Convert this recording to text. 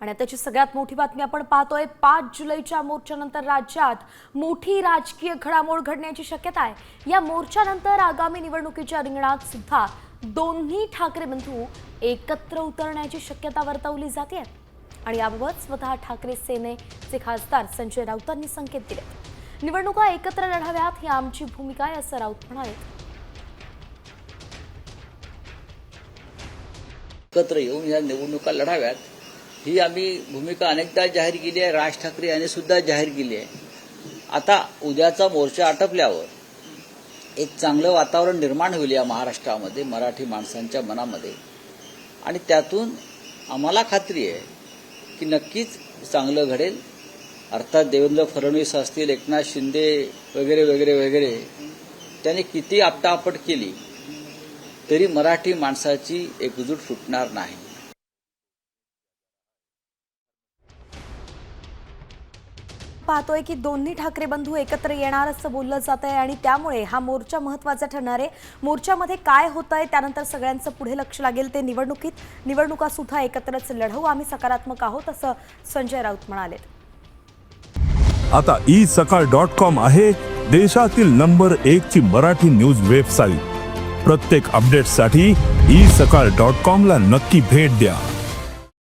आणि त्याची सगळ्यात मोठी बातमी आपण पाहतोय पाच जुलैच्या मोर्चानंतर राज्यात मोठी राजकीय घडामोड घडण्याची शक्यता आहे. या मोर्चानंतर आगामी निवडणुकीच्या रिंगणात सुद्धा दोन्ही ठाकरे बंधू एकत्र उतरण्याची शक्यता वर्तवली जाते आणि याबाबत स्वतः ठाकरे सेनेचे खासदार संजय राऊतांनी संकेत दिले. निवडणुका एकत्र लढाव्यात ही आमची भूमिका आहे असं राऊत म्हणाले. एकत्र येऊन या निवडणुका लढाव्यात. ही आम्ही भूमिका अनेकदा जाहीर केली आहे राज ठाकरे यांनी सुद्धा जाहीर केली आहे. आता उद्याचा मोर्चा आटपल्यावर एक चांगलं वातावरण निर्माण होईल या महाराष्ट्रामध्ये मराठी माणसांच्या मनामध्ये. आणि त्यातून आम्हाला खात्री आहे की नक्कीच चांगलं घडेल. अर्थात देवेंद्र फडणवीस असतील एकनाथ शिंदे वगैरे वगैरे वगैरे त्यांनी किती आपटापट केली तरी मराठी माणसाची एकजूट फुटणार नाही. पाहतोय की दोन्ही ठाकरे बंधू एकत्र येणार असं बोललं जात आहे आणि त्यामुळे हा मोर्चा महत्त्वाचा ठरणार आहे. मोर्चामध्ये काय होत आहे त्यानंतर सगळ्यांचं पुढे लक्ष लागेल. ते निवडणुकीत निवडणुका सुद्धा एकत्रच लढवू. आम्ही सकारात्मक आहोत असं संजय राऊत म्हणाले आता ई सकाळ डॉट कॉम आहे देशातील नंबर एक ची मराठी न्यूज वेबसाईट. प्रत्येक अपडेटसाठी ई सकाळ डॉट कॉम ला नक्की भेट द्या.